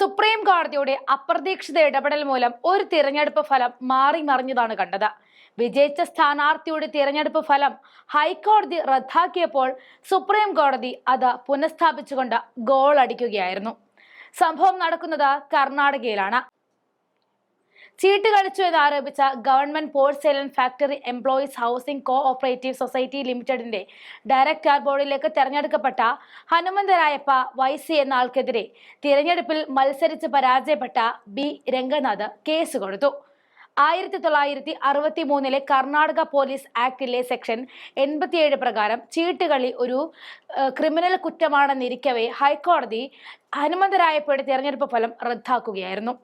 Supreme കോടതിയുടെ അപ്രതീക്ഷിത ഇടപെടൽ മൂലം ഒരു തിരഞ്ഞെടുപ്പ് ഫലം മാറി മറിഞ്ഞതാണ് കണ്ടത്. വിജയിച്ച സ്ഥാനാർത്ഥിയുടെ തിരഞ്ഞെടുപ്പ് ഫലം ഹൈക്കോടതി റദ്ദാക്കിയപ്പോൾ സുപ്രീം കോടതി അത് പുനഃസ്ഥാപിച്ചുകൊണ്ട് ഗോൾ അടിക്കുകയായിരുന്നു. സംഭവം നടക്കുന്നത് കർണാടകയിലാണ്. ചീട്ട് കളിച്ചു എന്നാരോപിച്ച government government sale and factory employees housing co operative society ലിമിറ്റഡിന്റെ ഡയറക്ടർ ബോർഡിലേക്ക് തെരഞ്ഞെടുക്കപ്പെട്ട ഹനുമന്തരായപ്പ വൈസി എന്ന ആൾക്കെതിരെ തിരഞ്ഞെടുപ്പിൽ മത്സരിച്ച് പരാജയപ്പെട്ട ബി രംഗനാഥ് കേസ് കൊടുത്തു. ആയിരത്തി തൊള്ളായിരത്തി അറുപത്തി മൂന്നിലെ കർണാടക പോലീസ് ആക്ടിലെ സെക്ഷൻ എൺപത്തിയേഴ് പ്രകാരം ചീട്ടുകളി ഒരു ക്രിമിനൽ കുറ്റമാണെന്നിരിക്കവേ ഹൈക്കോടതി ഹനുമന്തരായപ്പയുടെ തിരഞ്ഞെടുപ്പ് ഫലം റദ്ദാക്കുകയായിരുന്നു.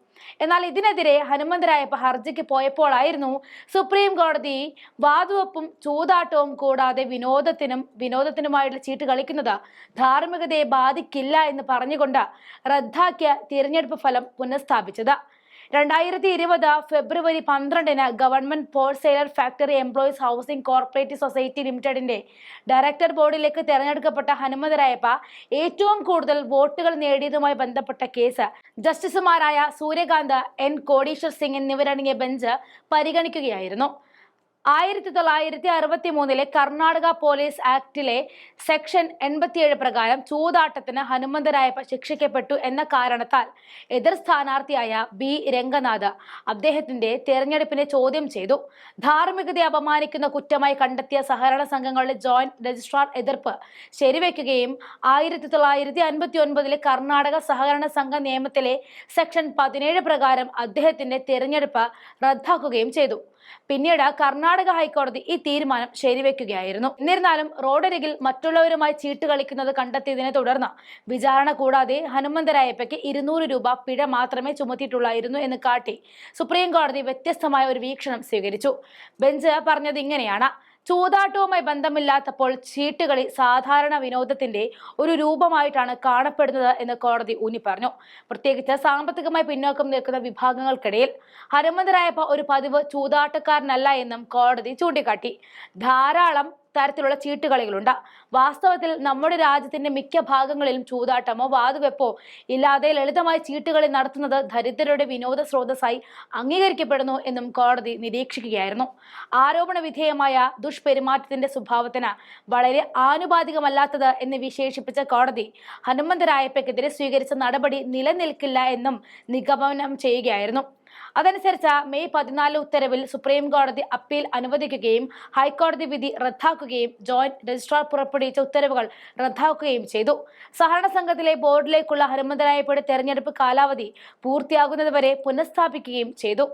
എന്നാൽ ഇതിനെതിരെ ഹനുമന്തരായപ്പ ഹർജിക്ക് പോയപ്പോഴായിരുന്നു സുപ്രീം കോടതി വാതുവെപ്പും ചൂതാട്ടവും കൂടാതെ വിനോദത്തിനും വിനോദത്തിനുമായിട്ടുള്ള ചീട്ട് കളിക്കുന്നത് ധാർമ്മികതയെ ബാധിക്കില്ല എന്ന് പറഞ്ഞുകൊണ്ട് റദ്ദാക്കിയ തിരഞ്ഞെടുപ്പ് ഫലം പുനഃസ്ഥാപിച്ചത്. രണ്ടായിരത്തി ഇരുപത് ഫെബ്രുവരി പന്ത്രണ്ടിന് government wholesaler factory employees housing cooperative society ലിമിറ്റഡിന്റെ ഡയറക്ടർ ബോർഡിലേക്ക് തെരഞ്ഞെടുക്കപ്പെട്ട ഹനുമതരായപ്പ ഏറ്റവും കൂടുതൽ വോട്ടുകൾ നേടിയതുമായി ബന്ധപ്പെട്ട കേസ്. ജസ്റ്റിസുമാരായ സൂര്യകാന്ത് എൻ കോടീശ്വർ സിംഗ് എന്നിവരടങ്ങിയ ബെഞ്ച് പരിഗണിക്കുകയായിരുന്നു. ആയിരത്തി തൊള്ളായിരത്തി അറുപത്തി മൂന്നിലെ കർണാടക പോലീസ് ആക്ടിലെ സെക്ഷൻ എൺപത്തിയേഴ് പ്രകാരം ചൂതാട്ടത്തിന് ഹനുമന്തരായ ശിക്ഷിക്കപ്പെട്ടു എന്ന കാരണത്താൽ എതിർ സ്ഥാനാർത്ഥിയായ ബി. രംഗനാഥ് അദ്ദേഹത്തിന്റെ തെരഞ്ഞെടുപ്പിനെ ചോദ്യം ചെയ്തു. ധാർമ്മികതയെ അപമാനിക്കുന്ന കുറ്റമായി കണ്ടെത്തിയ സഹകരണ സംഘങ്ങളുടെ ജോയിന്റ് രജിസ്ട്രാർ എതിർപ്പ് ശരിവെക്കുകയും ആയിരത്തി തൊള്ളായിരത്തി അൻപത്തി ഒൻപതിലെ കർണാടക സഹകരണ സംഘ നിയമത്തിലെ സെക്ഷൻ പതിനേഴ് പ്രകാരം അദ്ദേഹത്തിന്റെ തെരഞ്ഞെടുപ്പ് റദ്ദാക്കുകയും ചെയ്തു. പിന്നീട് കർണാടക ഹൈക്കോടതി ഈ തീരുമാനം ശരിവെക്കുകയായിരുന്നു. എന്നിരുന്നാലും റോഡരികിൽ മറ്റുള്ളവരുമായി ചീട്ട് കളിക്കുന്നത് കണ്ടെത്തിയതിനെ തുടർന്ന് വിചാരണ കൂടാതെ ഹനുമന്തരായപ്പയ്ക്ക് ഇരുന്നൂറ് രൂപ പിഴ മാത്രമേ ചുമത്തിയിട്ടുള്ളായിരുന്നു എന്ന് കാട്ടി സുപ്രീം കോടതി വ്യത്യസ്തമായ ഒരു വീക്ഷണം സ്വീകരിച്ചു. ബെഞ്ച് പറഞ്ഞത് ഇങ്ങനെയാണ്. ചൂതാട്ടവുമായി ബന്ധമില്ലാത്തപ്പോൾ ചീട്ടുകളി സാധാരണ വിനോദത്തിന്റെ ഒരു രൂപമായിട്ടാണ് കാണപ്പെടുന്നത് എന്ന് കോടതി ഊന്നി പറഞ്ഞു. പ്രത്യേകിച്ച് സാമ്പത്തികമായി പിന്നോക്കം നിൽക്കുന്ന വിഭാഗങ്ങൾക്കിടയിൽ ഹനുമന്തരായപ്പ ഒരു പതിവ് ചൂതാട്ടക്കാരനല്ല എന്നും കോടതി ചൂണ്ടിക്കാട്ടി. ധാരാളം തരത്തിലുള്ള ചീട്ടുകളികളുണ്ട്. വാസ്തവത്തിൽ നമ്മുടെ രാജ്യത്തിന്റെ മിക്ക ഭാഗങ്ങളിലും ചൂതാട്ടമോ വാതുവെപ്പോ ഇല്ലാതെ ലളിതമായ ചീട്ടുകളി നടത്തുന്നത് ദരിദ്രരുടെ വിനോദ സ്രോതസ്സായി അംഗീകരിക്കപ്പെടുന്നു എന്നും കോടതി നിരീക്ഷിക്കുകയായിരുന്നു. ആരോപണ വിധേയമായ ദുഷ്പെരുമാറ്റത്തിന്റെ സ്വഭാവത്തിന് വളരെ ആനുപാതികമല്ലാത്തത് എന്ന് വിശേഷിപ്പിച്ച കോടതി ഹനുമന്തരായപ്പയ്ക്കെതിരെ സ്വീകരിച്ച നടപടി നിലനിൽക്കില്ല എന്നും നിഗമനം ചെയ്യുകയായിരുന്നു. അതനുസരിച്ച് മെയ് പതിനാല് ഉത്തരവിൽ സുപ്രീം കോടതി അപ്പീൽ അനുവദിക്കുകയും ഹൈക്കോടതി വിധി റദ്ദാക്കുകയും ജോയിന്റ് രജിസ്ട്രാർ പുറപ്പെടുവിച്ച ഉത്തരവുകൾ റദ്ദാക്കുകയും ചെയ്തു. സഹകരണ സംഘത്തിലെ ബോർഡിലേക്കുള്ള ഹനുമന്തരായപ്പയുടെ തെരഞ്ഞെടുപ്പ് കാലാവധി പൂർത്തിയാകുന്നതുവരെ പുനഃസ്ഥാപിക്കുകയും ചെയ്തു.